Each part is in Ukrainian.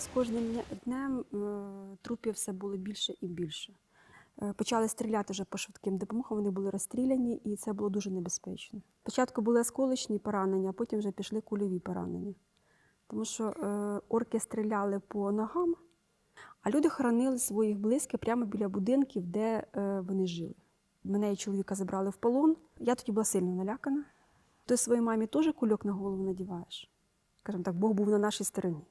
З кожним днем е, трупів все було більше і більше. Е, Почали стріляти вже по швидким допомогам, вони були розстріляні, і це було дуже небезпечно. Спочатку були осколочні поранення, а потім вже пішли кульові поранення. Тому що е, орки стріляли по ногам, а люди хоронили своїх близьких прямо біля будинків, де вони жили. Мене і чоловіка забрали в полон. Я тоді була сильно налякана. Ти своїй мамі теж кульок на голову надіваєш. Скажімо так, Бог був на нашій стороні.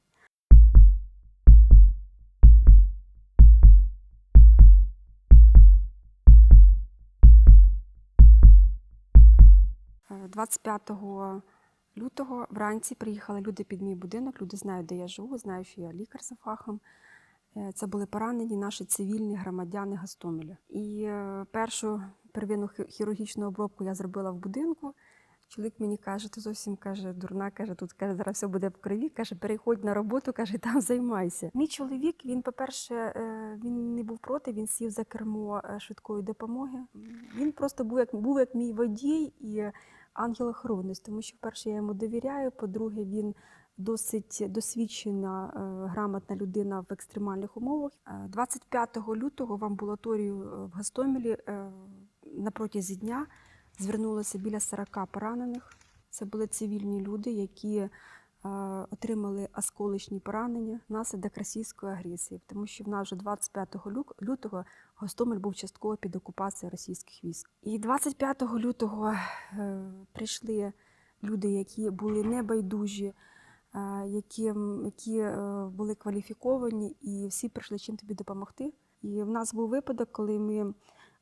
25 лютого вранці приїхали люди під мій будинок. Люди знають, де я живу, знають, що я лікар за фахом. Е, Це були поранені наші цивільні громадяни Гастомеля. І е, першу первинну хірургічну обробку я зробила в будинку. Чоловік мені каже, ти зовсім каже, дурна, каже, тут каже, зараз все буде в крові. Каже, переходь на роботу, каже, там займайся. Мій чоловік, він, по-перше, е, він не був проти, він сів за кермо швидкої допомоги. Він просто був як був як мій водій і ангел-охоронець, тому що, перше, я йому довіряю. По-друге, він досить досвідчена, е, грамотна людина в екстремальних умовах. Е, 25 лютого в амбулаторію е, в Гастомелі е, на протязі дня звернулося біля 40 поранених. Це були цивільні люди, які е, отримали осколочні поранення внаслідок російської агресії, тому що в нас вже 25 лю- лютого Гостомель був частково під окупацією російських військ. І 25 лютого е, прийшли люди, які були небайдужі, е, які, які е, були кваліфіковані, і всі прийшли чим тобі допомогти. І в нас був випадок, коли ми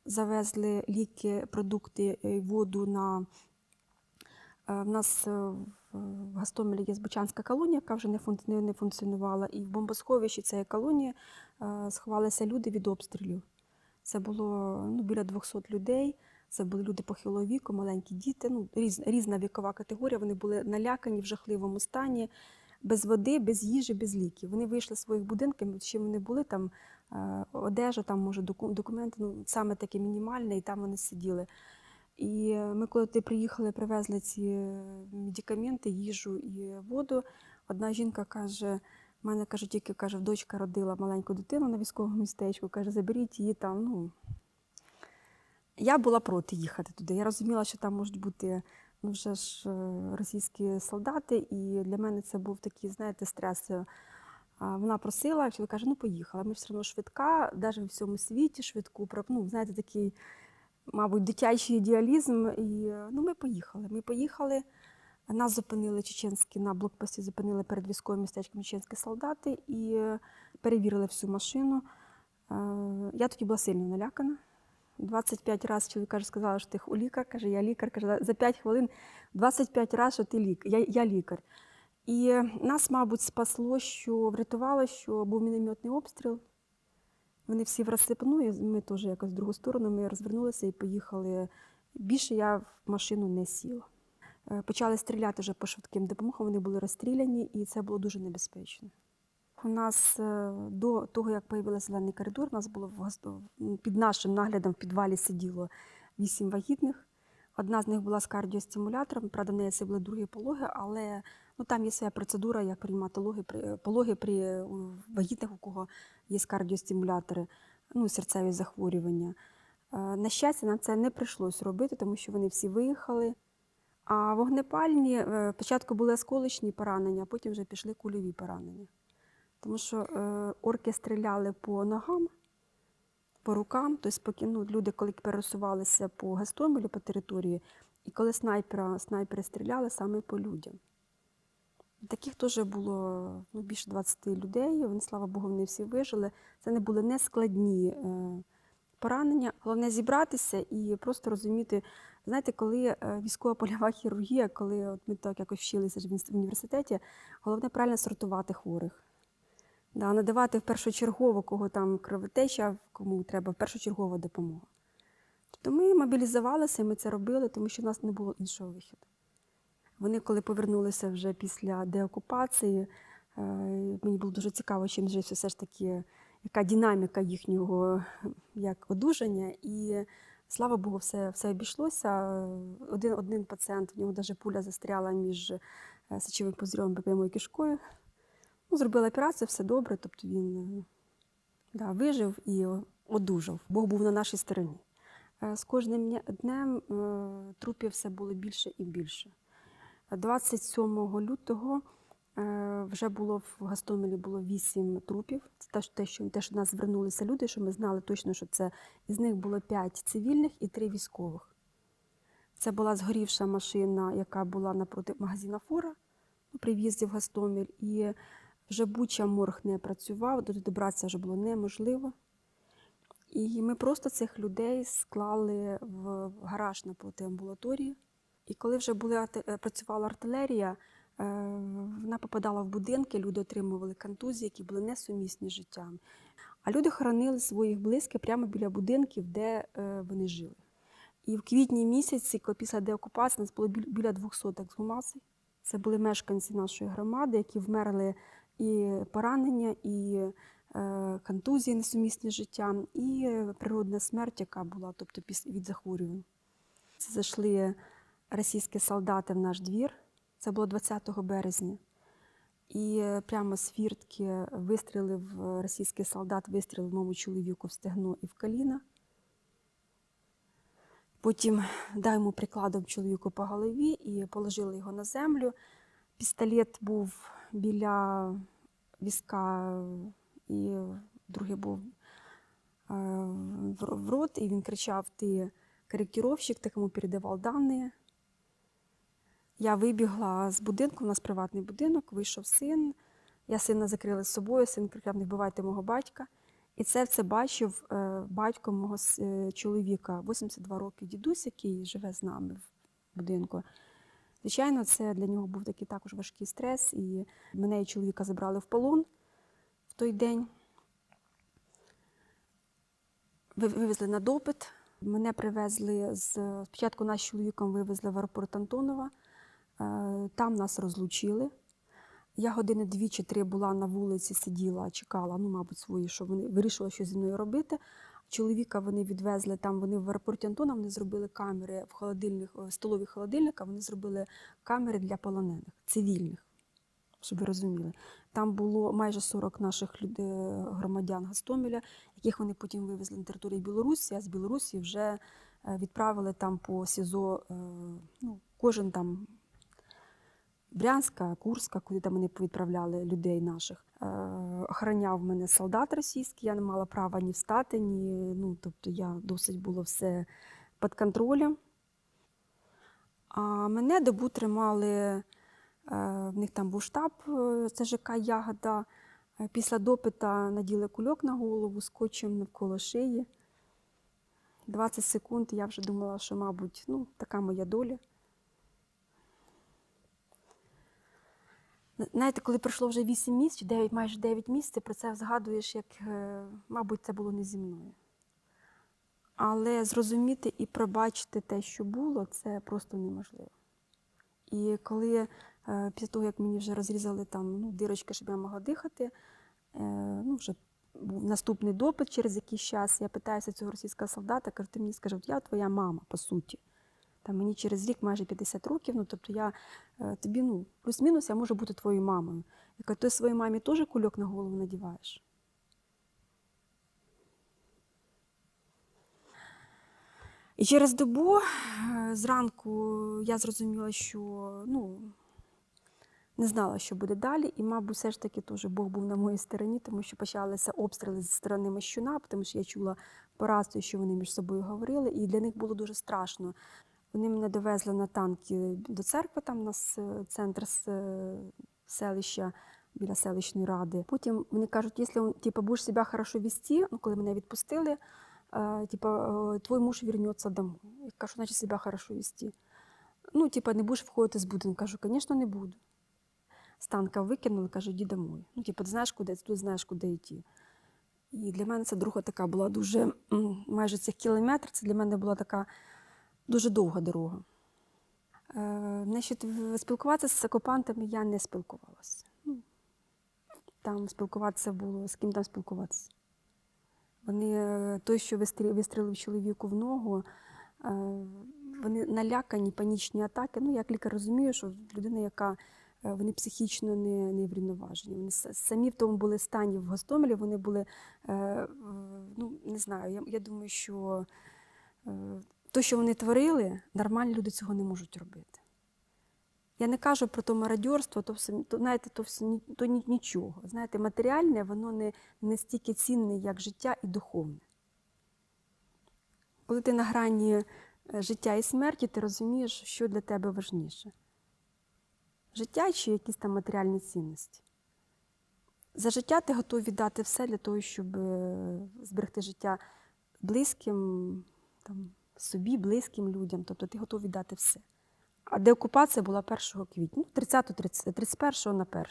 завезли ліки, продукти, воду на В нас в Гастомелі є Збучанська колонія, яка вже не функ- не- не функціонувала. І в бомбосховищі цієї колонії сховалися люди від обстрілів. Це було ну, біля 200 людей. Це були люди похилого віку, маленькі діти, ну, різ, різна вікова категорія. Вони були налякані в жахливому стані, без води, без їжі, без ліків. Вони вийшли з своїх будинків, чим вони були там е, одежа, там може документи, ну саме таке мінімальне, і там вони сиділи. І ми, коли ти приїхали, привезли ці е, медикаменти, їжу і воду. Одна жінка каже: в мене каже, тільки каже, дочка родила маленьку дитину на військовому містечку. Каже, заберіть її там. Ну я була проти їхати туди. Я розуміла, що там можуть бути ну, вже ж е, російські солдати, і для мене це був такий, знаєте, стрес. Вона просила, чоловік каже, ну поїхала. Ми все одно швидка, навіть в всьому світі швидку. Ну, знаєте, такий мабуть, дитячий ідеалізм. І е, ну, ми поїхали. Ми поїхали. Нас зупинили чеченські на блокпості, зупинили перед військовим містечком чеченські солдати і перевірили всю машину. Е, Я тоді була сильно налякана. 25 разів чоловік каже, сказала, що ти у лікар. Каже, я лікар. Каже, за 5 хвилин 25 разів, що ти лікар. Я, я лікар. І нас, мабуть, спасло, що врятувало, що був мінометний обстріл. Вони всі в розсипну, і ми теж якось в другу сторону. Ми розвернулися і поїхали. Більше я в машину не сіла. Е, Почали стріляти вже по швидким допомогам, вони були розстріляні, і це було дуже небезпечно. У нас е, до того, як появився зелений коридор, у нас було під нашим наглядом в підвалі сиділо вісім вагітних. Одна з них була з кардіостимулятором, правда, в неї це були другі пологи, але ну, там є своя процедура, як приймати логи, при, пологи при вагітних, у кого є кардіостимулятори, ну, серцеві захворювання. Е, На щастя, нам це не прийшлось робити, тому що вони всі виїхали. А вогнепальні е, спочатку були осколочні поранення, а потім вже пішли кульові поранення. Тому що е, орки стріляли по ногам, по рукам, тобто ну, люди, коли пересувалися по Гастомелю, по території, і коли снайпера, снайпери стріляли саме по людям. Таких теж було ну, більше 20 людей. Вони, слава Богу, вони всі вижили. Це не були нескладні е, поранення. Головне зібратися і просто розуміти, знаєте, коли е, військова польова хірургія, коли от ми так якось вчилися в університеті, головне правильно сортувати хворих. Да, надавати першочергово, кого там кровотеча, кому треба першочергова допомога. Тобто ми мобілізувалися, ми це робили, тому що в нас не було іншого виходу. Вони, коли повернулися вже після деокупації, е, мені було дуже цікаво, чим же все ж таки, яка динаміка їхнього як одужання. І слава Богу, все, все обійшлося. Один, один пацієнт, в нього навіть пуля застряла між е, сечовим позрьом і кишкою. Ну, зробили операцію, все добре, тобто він е, да, вижив і одужав. Бог був на нашій стороні. Е, З кожним днем трупів все було більше і більше. 27 лютого вже було в Гастомелі було 8 трупів. Це те, що- те, що, те, що до нас звернулися люди, що ми знали точно, що це із них було 5 цивільних і 3 військових. Це була згорівша машина, яка була напроти магазина Фора при в'їзді в Гастомель. І вже Буча морг не працював, туди добратися вже було неможливо. І ми просто цих людей склали в гараж напроти амбулаторії. І коли вже були, е, працювала артилерія, е, вона попадала в будинки, люди отримували контузії, які були несумісні з життям. А люди хоронили своїх близьких прямо біля будинків, де е, вони жили. І в квітні місяці, після деокупації, нас було біля 200 ексгумацій. Це були мешканці нашої громади, які вмерли і поранення, і е, контузії несумісні з життям, і е, природна смерть, яка була тобто, від захворювань. Зайшли російські солдати в наш двір. Це було 20 березня. І е, прямо з фіртки вистрілив е, російський солдат, вистрілив моєму чоловіку в стегно і в коліна. Потім дав йому прикладом чоловіку по голові і положили його на землю. Пістолет був біля візка, і другий був е, в рот, і він кричав: Ти корректировщик, ти кому передавав дані. Я вибігла з будинку, у нас приватний будинок, вийшов син. Я сина закрила з собою, син кричав, не вбивайте мого батька. І це все бачив е, батько мого е, чоловіка, 82 роки дідусь, який живе з нами в будинку. Звичайно, це для нього був такий також важкий стрес. І мене і чоловіка забрали в полон в той день. Вивезли на допит. Мене привезли з спочатку нас з чоловіком вивезли в аеропорт Антонова. Е, Там нас розлучили. Я години дві чи три була на вулиці, сиділа, чекала, ну, мабуть, свої, що вони вирішили, що зі мною робити. Чоловіка вони відвезли там. Вони в аеропорті Антона вони зробили камери в холодильних, в столові холодильника. Вони зробили камери для полонених, цивільних, щоб ви розуміли. Там було майже 40 наших люд- е, громадян Гастомеля, яких вони потім вивезли на територію Білорусі, а з Білорусі вже е, відправили там по СІЗО. е, Ну, кожен там Брянська, Курська, куди там вони відправляли людей наших. Е, охороняв мене солдат російський, я не мала права ні встати, ні. Ну, тобто я досить було все під контролем. А мене добу тримали, е, в них там був штаб, е, це ЖК Ягода. Е, Після допита наділи кульок на голову, скотчем навколо шиї. 20 секунд я вже думала, що, мабуть, ну, така моя доля. Знаєте, коли пройшло вже 8 місяців, 9, майже 9 місяців, про це згадуєш, як, е, мабуть, це було не зі мною. Але зрозуміти і пробачити те, що було, це просто неможливо. І коли е, після того, як мені вже розрізали там ну, дирочки, щоб я могла дихати, е, ну, вже був наступний допит через якийсь час, я питаюся цього російського солдата, кажу, ти мені скажи, я твоя мама, по суті. Там мені через рік майже 50 років, ну тобто я е, тобі, ну, плюс-мінус, я можу бути твоєю мамою. Я ти своїй мамі теж кульок на голову надіваєш? І через добу е, зранку я зрозуміла, що ну, не знала, що буде далі. І, мабуть, все ж таки теж Бог був на моїй стороні, тому що почалися обстріли зі сторони Мещуна, тому що я чула по рації, що вони між собою говорили, і для них було дуже страшно. Вони мене довезли на танки до церкви, там у нас е, центр с- е, селища біля селищної ради. Потім вони кажуть, якщо типу, будеш себе хорошо вести, ну, коли мене відпустили, е, типу, твій муж вернеться домой. Я кажу, значить себе хорошо вести. Ну, типу, не будеш виходити з будинку. Кажу, звісно, не буду. З танка викинули, кажу, йди домой. Ну, типу, ти знаєш, куди, ти знаєш, куди йти. І для мене це друга така була дуже майже цих кілометр. Це для мене була така дуже довга дорога. Е, значить, спілкуватися з окупантами я не спілкувалася. Ну, там спілкуватися було, з ким там спілкуватися. Вони, е, той, що вистрі- вистрілив чоловіку в ногу, е, вони налякані, панічні атаки. Ну, як лікар розумію, що людина, яка е, вони психічно не, не врівноважені. Вони самі в тому були стані в Гостомелі, вони були, е, ну, не знаю, я, я думаю, що е, то, що вони творили, нормальні люди цього не можуть робити. Я не кажу про то мародьорство, то все, то, знаєте, то, все, то нічого. Знаєте, матеріальне, воно не, не стільки цінне, як життя і духовне. Коли ти на грані е, життя і смерті, ти розумієш, що для тебе важніше. Життя чи якісь там матеріальні цінності. За життя ти готовий віддати все для того, щоб е, зберегти життя близьким, там, собі, близьким людям. Тобто ти готовий віддати все. А деокупація була 1 квітня, ну, 30 30 31 на 1.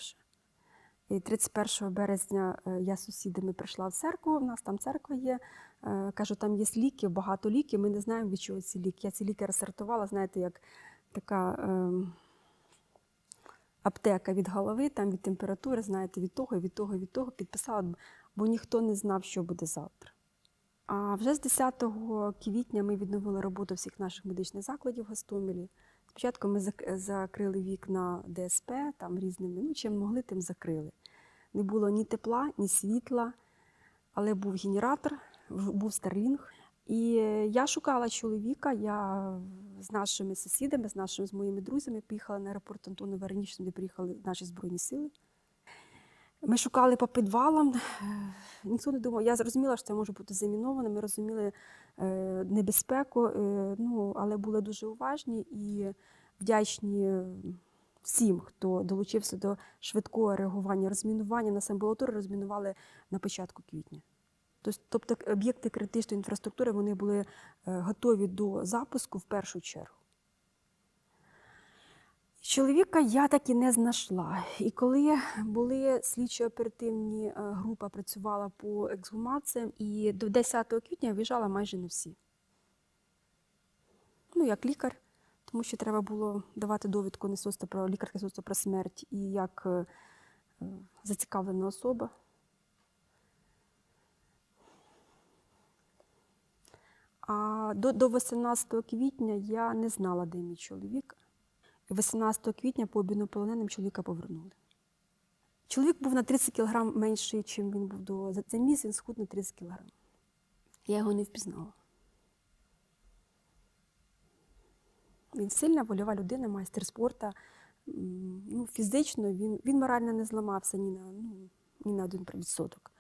І 31 березня е, я з сусідами прийшла в церкву, у нас там церква є. Е, Кажу, там є ліки, багато ліків, ми не знаємо, від чого ці ліки. Я ці ліки розсортувала, знаєте, як така ем, аптека від голови, там від температури, знаєте, від того, від того, від того підписала, бо ніхто не знав, що буде завтра. А вже з 10 квітня ми відновили роботу всіх наших медичних закладів в Гостомелі. Спочатку ми закрили вікна ДСП, там різними, ну чим могли, тим закрили. Не було ні тепла, ні світла, але був генератор, був старлінг. І я шукала чоловіка. Я з нашими сусідами, з нашими з моїми друзями поїхала на аеропорт Антонова раніше, де приїхали наші збройні сили. Ми шукали по підвалам, ніхто не думав. Я зрозуміла, що це може бути заміновано. Ми розуміли е, небезпеку, е, ну, але були дуже уважні і вдячні всім, хто долучився до швидкого реагування, розмінування. Нас амбулаторії розмінували на початку квітня. Тобто об'єкти критичної інфраструктури вони були е, готові до запуску в першу чергу. Чоловіка я так і не знайшла. І коли були слідчо-оперативні е, група працювала по ексгумаціям, і до 10 квітня виїжджала майже не всі. Ну, як лікар, тому що треба було давати довідку не просто про лікарське свідоцтво про смерть і як е, е, зацікавлена особа. А до, до 18 квітня я не знала, де мій чоловік. 18 квітня по обміну полоненим чоловіка повернули. Чоловік був на 30 кг менший, ніж він був до. За цей місяць він схуд на 30 кг. Я його не впізнала. Він сильна, вольова людина, майстер спорту. Ну, фізично він, він морально не зламався ні на, ну, ні на один відсоток.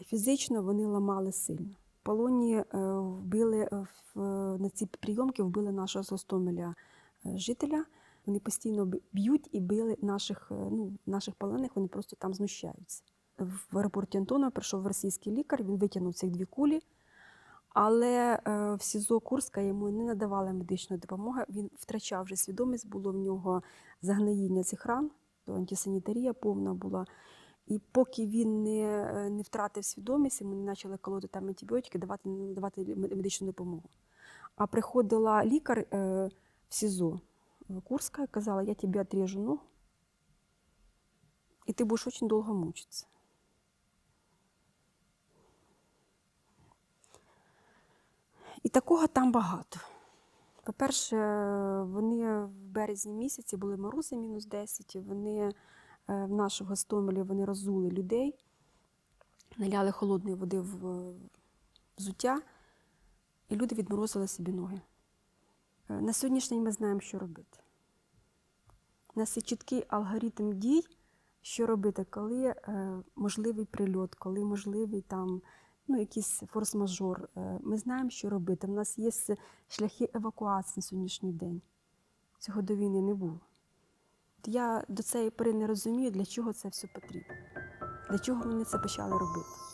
А фізично вони ламали сильно. В полоні е, вбили е, в, на ці прийомки вбили нашого з Гостомеля е, жителя. Вони постійно б'ють і били наших, е, ну, наших полонених, вони просто там знущаються. В аеропорті Антонова прийшов російський лікар, він витягнув цих дві кулі, але е, в СІЗО Курська йому не надавали медичної допомоги. Він втрачав вже свідомість, було в нього загноїння цих ран, то антисанітарія повна була. І поки він не, е, не втратив свідомість, йому не почали колоти там антибіотики, давати, давати медичну допомогу. А приходила лікар в СІЗО Курська і казала, я тобі отрежу ногу, і ти будеш дуже довго мучитися. І такого там багато. По-перше, вони в березні місяці були морози мінус 10, вони е, в нашому Гостомелі вони розули людей, наляли холодної води в е, взуття, і люди відморозили собі ноги. Е, На сьогоднішній день ми знаємо, що робити. У нас є чіткий алгоритм дій, що робити, коли е, можливий прильот, коли можливий там ну, якийсь форс-мажор. Е, Ми знаємо, що робити. У нас є шляхи евакуації на сьогоднішній день. Цього до війни не було. Я до цієї пори не розумію, для чого це все потрібно, для чого вони це почали робити.